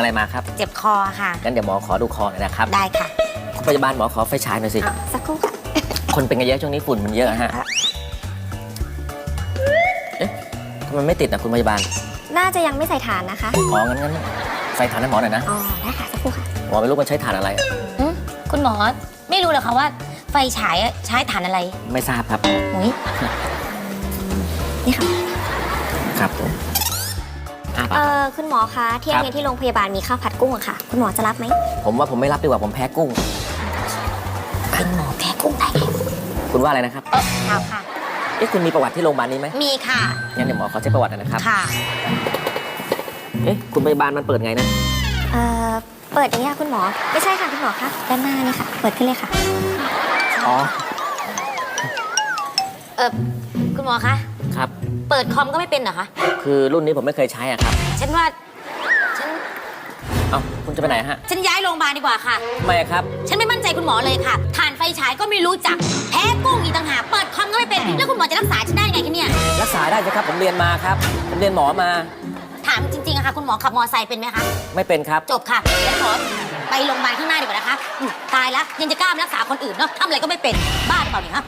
อะไรมาครับเจ็บคอค่ะ งั้นเดี๋ยวหมอขอดูคอหน่อยนะครับได้ค่ะคุณพยาบาลหมอขอไฟฉายหน่อยสิ อะสักครู่ค่ะ คนเป็นกันเยอะช่วงนี้ฝุ่นมันเยอะฮะ เอ๊ะทำไมไม่ติดนะคุณพยาบาลน่าจะยังไม่ใส่ฐานนะคะ อ๋องั้นงั้นใส่ถ่านให้หมอหน่อยนะอ๋อได้ค่ะสักครู่ค่ะ หมอไม่รู้มันใช้ถ่านอะไร หึคุณหมอไม่รู้เหรอคะว่า ไฟฉายอะใช้ฐานอะไรไม่ทราบครับ หุยนี่ค่ะ ครับผม อะเอ่อคุณหมอคะเที่ยงนี้ที่โรงพยาบาลมีข้าวผัดกุ้งอะค่ะ คุณหมอจะรับไหมผมว่าผมไม่รับดีกว่าผมแพ้กุ้งเป็นหมอแพ้กุ้งได้ไงคุณว่าอะไรนะครับ เออค่ะค่ะ เอ๊ะคุณมีประวัติที่โรงพยาบาลนี้ไหมมีค่ะ งั้นเดี๋ยวหมอขอเช็คประวัติหน่อยนะครับ ค่ะ เอ๊ะคุณพยาบาลมันเปิดไงนะ เอ่อเปิดอย่างนี้ค่ะคุณหมอ ไม่ใช่ค่ะคุณหมอคะด้านหน้านี่ค่ะ เปิดขึ้นเลยค่ะ อ๋อ เออคุณหมอคะ ครับ เปิดคอมก็ไม่เป็นเหรอคะ คือรุ่นนี้ผมไม่เคยใช้อะครับ ฉันว่า ฉัน เอ้าคุณจะไปไหนฮะฉันย้ายโรงพยาบาลดีกว่าค่ะ ทำไมครับ ฉันไม่มั่นใจคุณหมอเลยค่ะฐานไฟฉายก็ไม่รู้จัก แพ้กุ้งอีกต่างหาก เปิดคอมก็ไม่เป็น แล้วคุณหมอจะรักษาฉันได้ไงคะเนี่ย รักษาได้สิครับ ผมเรียนมาครับ ผมเรียนหมอมา ถามจริงๆอะค่ะ คุณหมอขับมอไซค์เป็นไหมคะ ไม่เป็นครับ จบค่ะแล้วขอไปโรงพยาบาลข้างหน้าดีกว่านะคะอืมตายแล้วยังจะกล้ามารักษาคนอื่นเนาะทำอะไรก็ไม่เป็น บ้าหรือเปล่าเนี่ยฮะ